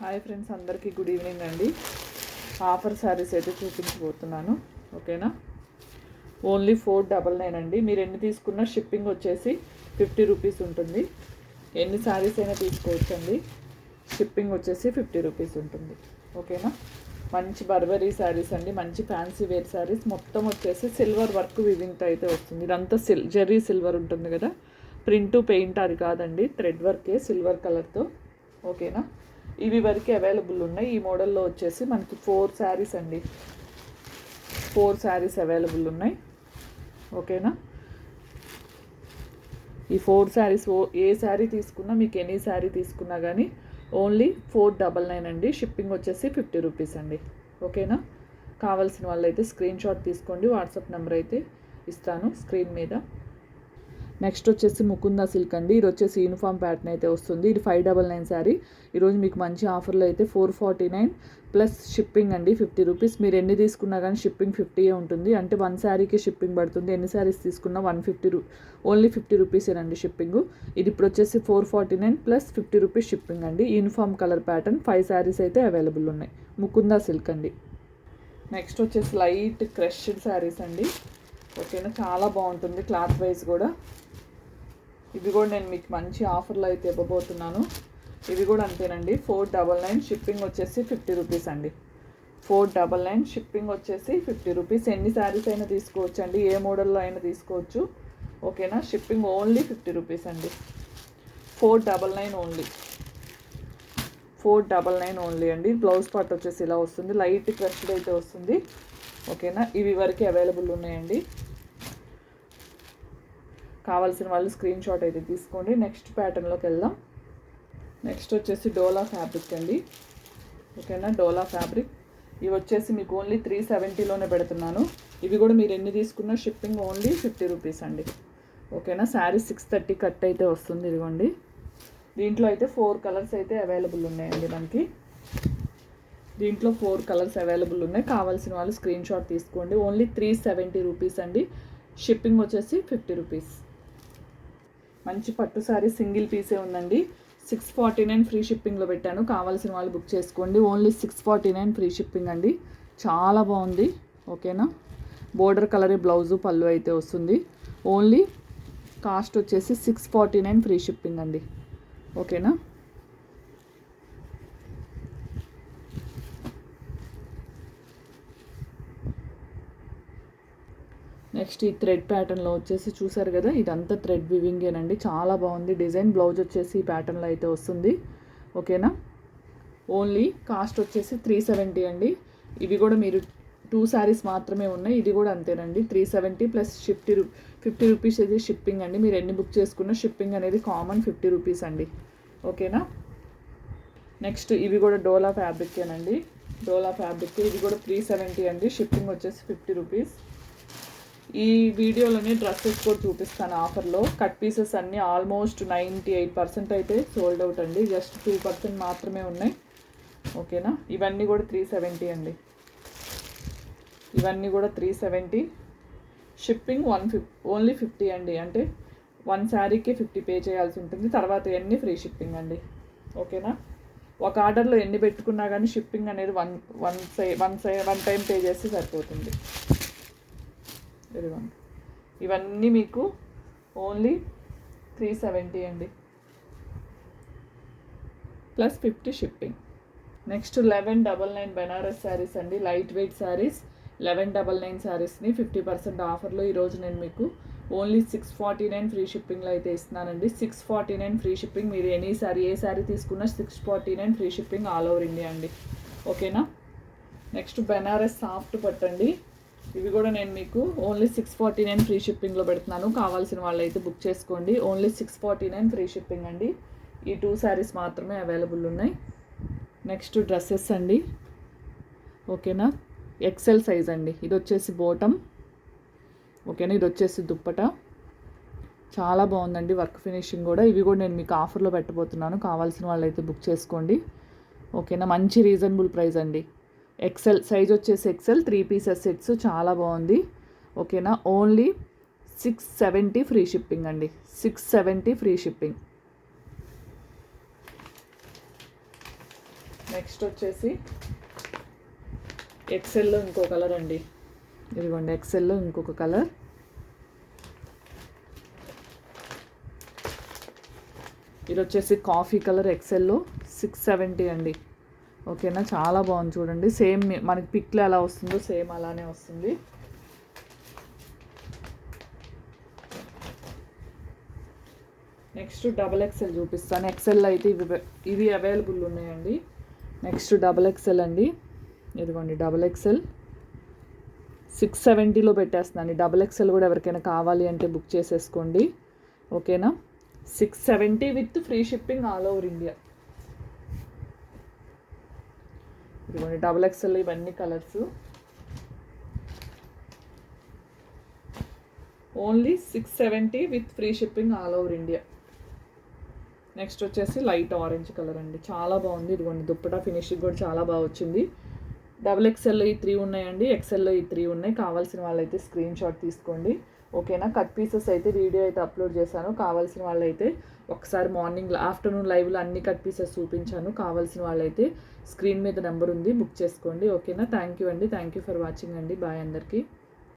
Hi friends అందరికీ good evening అండి. Offer saris అయితే చూపించబోతున్నాను. ఓకేనా ఓన్లీ ఫోర్ డబల్ నైన్ అండి. మీరు ఎన్ని తీసుకున్నా షిప్పింగ్ వచ్చేసి ఫిఫ్టీ రూపీస్ ఉంటుంది. ఎన్ని శారీస్ అయినా తీసుకోవచ్చండి. షిప్పింగ్ వచ్చేసి ఫిఫ్టీ రూపీస్ ఉంటుంది. ఓకేనా మంచి బర్బరీ శారీస్ అండి. మంచి ఫ్యాన్సీ వేర్ శారీస్ మొత్తం వచ్చేసి సిల్వర్ వర్క్ వివింగ్తో అయితే వస్తుంది. ఇదంతా సిల్ జెర్రీ సిల్వర్ ఉంటుంది కదా? ప్రింట్ పెయింట్ అది కాదండి. థ్రెడ్ వర్కే సిల్వర్ కలర్తో ఓకేనా ఇవి వరకు అవైలబుల్ ఉన్నాయి. ఈ మోడల్లో వచ్చేసి మనకి ఫోర్ శారీస్ అండి. ఫోర్ శారీస్ అవైలబుల్ ఉన్నాయి. ఓకేనా? ఈ ఫోర్ శారీస్ ఓ ఏ శారీ తీసుకున్నా మీకు ఎనీ శారీ తీసుకున్నా కానీ ఓన్లీ ఫోర్ డబల్ నైన్ అండి. షిప్పింగ్ వచ్చేసి ఫిఫ్టీ రూపీస్ అండి. ఓకేనా? కావాల్సిన వాళ్ళైతే స్క్రీన్ షాట్ తీసుకోండి. వాట్సాప్ నెంబర్ అయితే ఇస్తాను స్క్రీన్ మీద. నెక్స్ట్ వచ్చేసి ముకుంద సిల్క్ అండి. ఇది వచ్చేసి యూనిఫామ్ ప్యాటర్న్ అయితే వస్తుంది. ఇది ఫైవ్ డబల్ నైన్ శారీ ఈరోజు మీకు మంచి ఆఫర్లో అయితే four forty nine plus shipping అండి. ఫిఫ్టీ రూపీస్ మీరు ఎన్ని తీసుకున్నా కానీ షిప్పింగ్ ఫిఫ్టీయే ఉంటుంది. అంటే వన్ శారీకి షిప్పింగ్ పడుతుంది. ఎన్ని శారీస్ తీసుకున్నా వన్ ఫిఫ్టీ రూ ఓన్లీ ఫిఫ్టీ రూపీసేనండి షిప్పింగ్ ఇది ఇప్పుడు వచ్చేసి four forty nine plus fifty rupees shipping అండి. Uniform colour pattern five saris అయితే అవైలబుల్ ఉన్నాయి. ముకుందా సిల్క్ అండి. నెక్స్ట్ వచ్చేసి లైట్ క్రష్డ్ శారీస్ అండి. ఓకేనా? చాలా బాగుంటుంది క్లాత్ వైజ్ కూడా. ఇవి కూడా నేను మీకు మంచి ఆఫర్లో అయితే ఇవ్వబోతున్నాను. ఇవి కూడా అంతేనండి. ఫోర్ డబల్ నైన్ షిప్పింగ్ వచ్చేసి ఫిఫ్టీ రూపీస్ అండి. ఫోర్ డబల్ నైన్ షిప్పింగ్ వచ్చేసి ఫిఫ్టీ రూపీస్. ఎన్ని శారీస్ అయినా తీసుకోవచ్చు అండి ఏ మోడల్లో అయినా తీసుకోవచ్చు. ఓకేనా? షిప్పింగ్ ఓన్లీ ఫిఫ్టీ రూపీస్ అండి. Four double nine only. Four double nine only అండి. బ్లౌజ్ పార్ట్ వచ్చేసి ఇలా వస్తుంది. లైట్ క్రష్డ్ అయితే వస్తుంది. ఓకేనా? ఇవి వరకు అవైలబుల్ ఉన్నాయండి. కావాల్సిన వాళ్ళు స్క్రీన్ షాట్ అయితే తీసుకోండి. నెక్స్ట్ ప్యాటర్న్లోకి వెళ్దాం. నెక్స్ట్ వచ్చేసి డోలా ఫ్యాబ్రిక్ అండి. ఓకేనా? డోలా ఫ్యాబ్రిక్. ఇవి వచ్చేసి మీకు ఓన్లీ త్రీ సెవెంటీలోనే పెడుతున్నాను. ఇవి కూడా మీరు ఎన్ని తీసుకున్నా షిప్పింగ్ ఓన్లీ ఫిఫ్టీ రూపీస్ అండి. ఓకేనా? శారీ సిక్స్ థర్టీ కట్ అయితే వస్తుంది ఇదిగోండి. దీంట్లో అయితే ఫోర్ కలర్స్ అయితే అవైలబుల్ ఉన్నాయండి మనకి. దీంట్లో ఫోర్ కలర్స్ అవైలబుల్ ఉన్నాయి. కావాల్సిన వాళ్ళు స్క్రీన్ షాట్ తీసుకోండి. ఓన్లీ త్రీ సెవెంటీ రూపీస్ అండి. షిప్పింగ్ వచ్చేసి ఫిఫ్టీ రూపీస్. మంచి పట్టు సారీ సింగిల్ పీసే ఉందండి. సిక్స్ ఫార్టీ నైన్ ఫ్రీ షిప్పింగ్లో పెట్టాను. కావాల్సిన వాళ్ళు బుక్ చేసుకోండి. Only six forty nine free shipping అండి. చాలా బాగుంది. ఓకేనా? బోర్డర్ కలరే బ్లౌజు పళ్ళు అయితే వస్తుంది. ఓన్లీ కాస్ట్ వచ్చేసి six forty nine free shipping అండి. ఓకేనా? నెక్స్ట్ ఈ థ్రెడ్ ప్యాటర్న్లో వచ్చేసి చూసారు కదా ఇదంతా థ్రెడ్ వివింగేనండి చాలా బాగుంది. డిజైన్ బ్లౌజ్ వచ్చేసి ఈ ప్యాటర్న్లో అయితే వస్తుంది. ఓకేనా? ఓన్లీ కాస్ట్ వచ్చేసి త్రీ సెవెంటీ అండి. ఇవి కూడా మీరు టూ శారీస్ మాత్రమే ఉన్నాయి. ఇది కూడా అంతేనండి. త్రీ సెవెంటీ ప్లస్ ఫిఫ్టీ రూ ఫిఫ్టీ రూపీస్ ఇది షిప్పింగ్ అండి. మీరు ఎన్ని బుక్ చేసుకున్నా షిప్పింగ్ అనేది కామన్ ఫిఫ్టీ రూపీస్ అండి. ఓకేనా? నెక్స్ట్ ఇవి కూడా డోలా ఫ్యాబ్రిక్కేనండి. డోలా ఫ్యాబ్రిక్ ఇది కూడా త్రీ సెవెంటీ అండి. షిప్పింగ్ వచ్చేసి ఫిఫ్టీ రూపీస్. ఈ వీడియోలోనే డ్రెస్సెస్ కూడా చూపిస్తాను ఆఫర్లో. కట్ పీసెస్ అన్నీ ఆల్మోస్ట్ నైంటీ ఎయిట్ పర్సెంట్ అయితే సోల్డ్ అవుట్ అండి. జస్ట్ టూ పర్సెంట్ మాత్రమే ఉన్నాయి. ఓకేనా? ఇవన్నీ కూడా త్రీ సెవెంటీ అండి. ఇవన్నీ కూడా త్రీ సెవెంటీ షిప్పింగ్ వన్ ఫిఫ్ ఓన్లీ ఫిఫ్టీ అండి. అంటే వన్ శారీకి ఫిఫ్టీ పే చేయాల్సి ఉంటుంది. తర్వాత ఎన్ని ఫ్రీ షిప్పింగ్ అండి. ఓకేనా? ఒక ఆర్డర్లో ఎన్ని పెట్టుకున్నా కానీ షిప్పింగ్ అనేది వన్ వన్ సై వన్ సై వన్ టైం పే చేస్తే సరిపోతుంది. ఇదిగోండి. ఇవన్నీ మీకు ఓన్లీ త్రీ సెవెంటీ అండి. Plus fifty shipping next eleven double nine Banaras saris అండి. Light weight saris eleven double nine శారీస్ని fifty percent ఆఫర్లో ఈరోజు నేను మీకు only six forty nine free షిప్పింగ్లో అయితే ఇస్తున్నానండి. Six forty nine free shipping మీరు ఎనీ సారీ ఏ శారీ తీసుకున్నా six forty nine free shipping all over India అండి. ఓకేనా? నెక్స్ట్ బెనారస్ సాఫ్ట్ పట్టండి ఇవి కూడా నేను మీకు only six forty nine free షిప్పింగ్లో పెడుతున్నాను. కావాల్సిన వాళ్ళు అయితే బుక్ చేసుకోండి. Only six forty nine free shipping అండి. ఈ టూ శారీస్ మాత్రమే అవైలబుల్ ఉన్నాయి. నెక్స్ట్ డ్రెస్సెస్ అండి. ఓకేనా? ఎక్సెల్ సైజ్ అండి. ఇది వచ్చేసి బోటమ్ ఓకేనా ఇది వచ్చేసి దుప్పట. చాలా బాగుందండి వర్క్ ఫినిషింగ్ కూడా. ఇవి కూడా నేను మీకు ఆఫర్లో పెట్టబోతున్నాను. కావాల్సిన వాళ్ళు అయితే బుక్ చేసుకోండి. ఓకేనా మంచి రీజనబుల్ ప్రైస్ అండి. ఎక్సెల్ సైజ్ వచ్చేసి ఎక్సెల్ త్రీ పీసెస్ సెట్స్ చాలా బాగుంది. ఓకేనా only six seventy free shipping అండి. Six seventy free shipping next వచ్చేసి ఎక్సెల్లో ఇంకో కలర్ అండి. ఇదిగోండి ఎక్సెల్లో ఇంకొక కలర్ ఇది వచ్చేసి కాఫీ కలర్ ఎక్సెల్లో సిక్స్ సెవెంటీ అండి. ఓకేనా చాలా బాగుంది చూడండి. సేమ్ మనకి పిక్లో ఎలా వస్తుందో సేమ్ అలానే వస్తుంది. నెక్స్ట్ డబల్ ఎక్సెల్ చూపిస్తాను. ఎక్సెల్ అయితే ఇవి ఇవి అవైలబుల్ ఉన్నాయండి. నెక్స్ట్ డబల్ ఎక్సెల్ అండి. ఇదిగోండి డబల్ ఎక్సెల్ సిక్స్ సెవెంటీలో పెట్టేస్తున్నాను. డబల్ ఎక్సెల్ కూడా ఎవరికైనా కావాలి అంటే బుక్ చేసేసుకోండి. ఓకేనా? Six seventy with free shipping all over India ఇదిగోండి డబల్ ఎక్సెల్ ఇవన్నీ colours only six seventy with free shipping all over India next వచ్చేసి లైట్ ఆరెంజ్ కలర్ అండి. చాలా బాగుంది. ఇదిగోండి దుప్పటా ఫినిషింగ్ కూడా చాలా బాగా వచ్చింది. డబుల్ ఎక్స్ఎల్లో ఈ త్రీ ఉన్నాయండి. ఎక్స్ఎల్లో ఈ త్రీ ఉన్నాయి. కావాల్సిన వాళ్ళైతే స్క్రీన్ షాట్ తీసుకోండి. ఓకేనా కట్ పీసెస్ అయితే వీడియో అయితే అప్లోడ్ చేశాను. కావాల్సిన వాళ్ళైతే ఒకసారి మార్నింగ్ ఆఫ్టర్నూన్ లైవ్లో అన్ని కట్ పీసెస్ చూపించాను. కావాల్సిన వాళ్ళైతే స్క్రీన్ మీద నెంబర్ ఉంది. బుక్ చేసుకోండి. ఓకేనా థ్యాంక్ యూ అండి. థ్యాంక్ యూ ఫర్ వాచింగ్ అండి. బాయ్ అందరికీ.